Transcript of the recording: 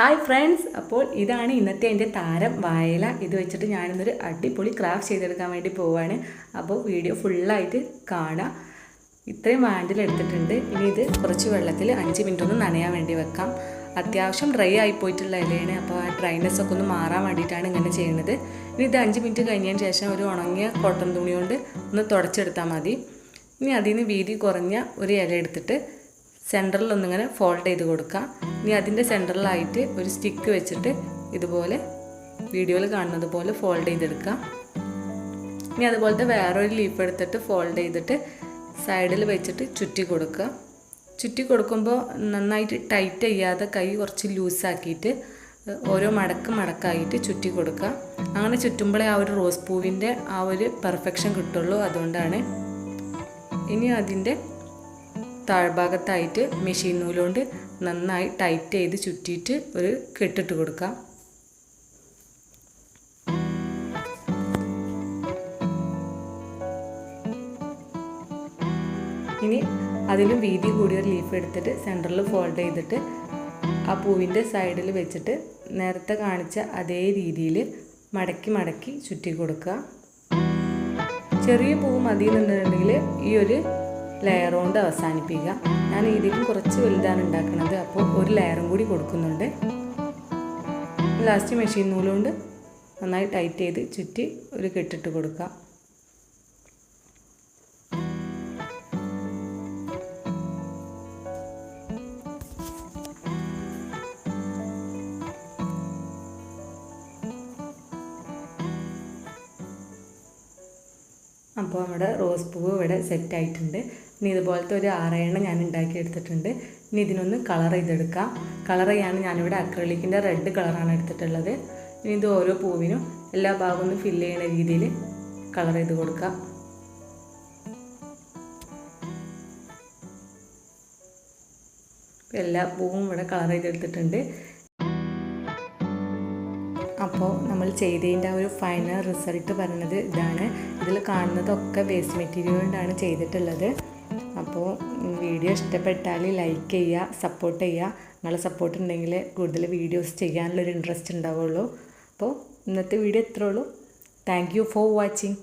Hi friends അപ്പോൾ ഇതാണ് ഇന്നത്തെ എന്റെ താരം വായല. ഇത് വെച്ചിട്ട് ഞാനിന്നൊരു അടിപൊളി ക്രാഫ്റ്റ് ചെയ്തെടുക്കാൻ വേണ്ടി പോവാണ്. അപ്പോൾ വീഡിയോ ഫുള്ളായിട്ട് കാണാം. ഇത്രയും വാൻഡിൽ എടുത്തിട്ടുണ്ട്. ഇനി ഇത് കുറച്ച് വെള്ളത്തിൽ അഞ്ച് മിനിറ്റ് ഒന്ന് നനയാൻ വേണ്ടി വെക്കാം. അത്യാവശ്യം ഡ്രൈ ആയി പോയിട്ടുള്ള ഇലയാണ്. അപ്പോൾ ആ ഡ്രൈനെസ് ഒക്കെ ഒന്ന് മാറാൻ വേണ്ടിയിട്ടാണ് ഇങ്ങനെ ചെയ്യുന്നത്. ഇനി ഇത് അഞ്ച് മിനിറ്റ് കഴിഞ്ഞതിന് ശേഷം ഒരു ഉണങ്ങിയ കോട്ടൺ തുണി കൊണ്ട് ഒന്ന് തുടച്ചെടുത്താൽ മതി. ഇനി അതിൽ നിന്ന് വീതി കുറഞ്ഞ ഒരു ഇല എടുത്തിട്ട് സെന്ററിൽ ഒന്നിങ്ങനെ ഫോൾഡ് ചെയ്ത് കൊടുക്കാം. ഇനി അതിന്റെ സെന്ററിലായിട്ട് ഒരു സ്റ്റിക്ക് വെച്ചിട്ട് ഇതുപോലെ വീഡിയോയിൽ കാണുന്നത് പോലെ ഫോൾഡ് ചെയ്തെടുക്കാം. ഇനി അതുപോലത്തെ വേറൊരു ലീഫ് എടുത്തിട്ട് ഫോൾഡ് ചെയ്തിട്ട് സൈഡിൽ വെച്ചിട്ട് ചുറ്റി കൊടുക്കുക. ചുറ്റി കൊടുക്കുമ്പോൾ നന്നായിട്ട് ടൈറ്റ് ചെയ്യാതെ കൈ കുറച്ച് ലൂസാക്കിയിട്ട് ഓരോ മടക്ക് മടക്കായിട്ട് ചുറ്റി കൊടുക്കുക. അങ്ങനെ ചുറ്റുമ്പോഴേ ആ ഒരു റോസ് പൂവിന്റെ ആ ഒരു പെർഫെക്ഷൻ കിട്ടുള്ളൂ അതുകൊണ്ടാണ്. ഇനി അതിന്റെ താഴ്ഭാഗത്തായിട്ട് മെഷീൻ നൂലുകൊണ്ട് നന്നായി ടൈറ്റ് ചെയ്ത് ചുറ്റിയിട്ട് ഒരു കെട്ടിട്ട് കൊടുക്കാം. ഇനി അതിലും വീതി കൂടിയ ഒരു ലീഫ് എടുത്തിട്ട് സെന്ററിൽ ഫോൾഡ് ചെയ്തിട്ട് ആ പൂവിന്റെ സൈഡിൽ വെച്ചിട്ട് നേരത്തെ കാണിച്ച അതേ രീതിയിൽ മടക്കി മടക്കി ചുറ്റി കൊടുക്കുക. ചെറിയ പൂവ് മതി എന്നുണ്ടെങ്കിൽ ഈ ഒരു ലെയർ കൊണ്ട് അവസാനിപ്പിക്കുക. ഞാൻ ഇതിലും കുറച്ച് വലുതാണ് ഉണ്ടാക്കുന്നത്. അപ്പോൾ ഒരു ലെയറും കൂടി കൊടുക്കുന്നുണ്ട്. ലാസ്റ്റ് മെഷീൻ നൂലുകൊണ്ട് നന്നായി ടൈറ്റ് ചെയ്ത് ചുറ്റി ഒരു കെട്ടിട്ട് കൊടുക്കുക. അപ്പോൾ നമ്മുടെ റോസ് പൂവ് ഇവിടെ സെറ്റ് ആയിട്ടുണ്ട്. ഇനി ഇതുപോലത്തെ ഒരു ആറെണ്ണം ഞാൻ ഉണ്ടാക്കി എടുത്തിട്ടുണ്ട്. ഇനി ഇതിനൊന്ന് കളർ ചെയ്തെടുക്കാം. കളർ ചെയ്യാൻ ഞാനിവിടെ അക്രലിക്കിന്റെ റെഡ് കളറാണ് എടുത്തിട്ടുള്ളത്. ഇനി ഇത് ഓരോ പൂവിനും എല്ലാ ഭാഗവും ഒന്ന് ഫില്ല് ചെയ്യുന്ന രീതിയിൽ കളർ ചെയ്ത് കൊടുക്കാം. എല്ലാ പൂവും ഇവിടെ കളർ ചെയ്തെടുത്തിട്ടുണ്ട്. അപ്പോൾ നമ്മൾ ചെയ്തതിന്റെ ആ ഒരു ഫൈനൽ റിസൾട്ട് പറയുന്നത് ഇതാണ്. ഇതിൽ കാണുന്നതൊക്കെ വേസ്റ്റ് മെറ്റീരിയൽ കൊണ്ടാണ് ചെയ്തിട്ടുള്ളത്. അപ്പോൾ വീഡിയോ ഇഷ്ടപ്പെട്ടാൽ ലൈക്ക് ചെയ്യുക സപ്പോർട്ട് ചെയ്യുക. നിങ്ങളെ സപ്പോർട്ട് ഉണ്ടെങ്കിൽ കൂടുതൽ വീഡിയോസ് ചെയ്യാനുള്ളൊരു ഇൻട്രസ്റ്റ് ഉണ്ടാവുള്ളൂ. അപ്പോൾ ഇന്നത്തെ വീഡിയോ ഇത്രേ ഉള്ളൂ. Thank you for watching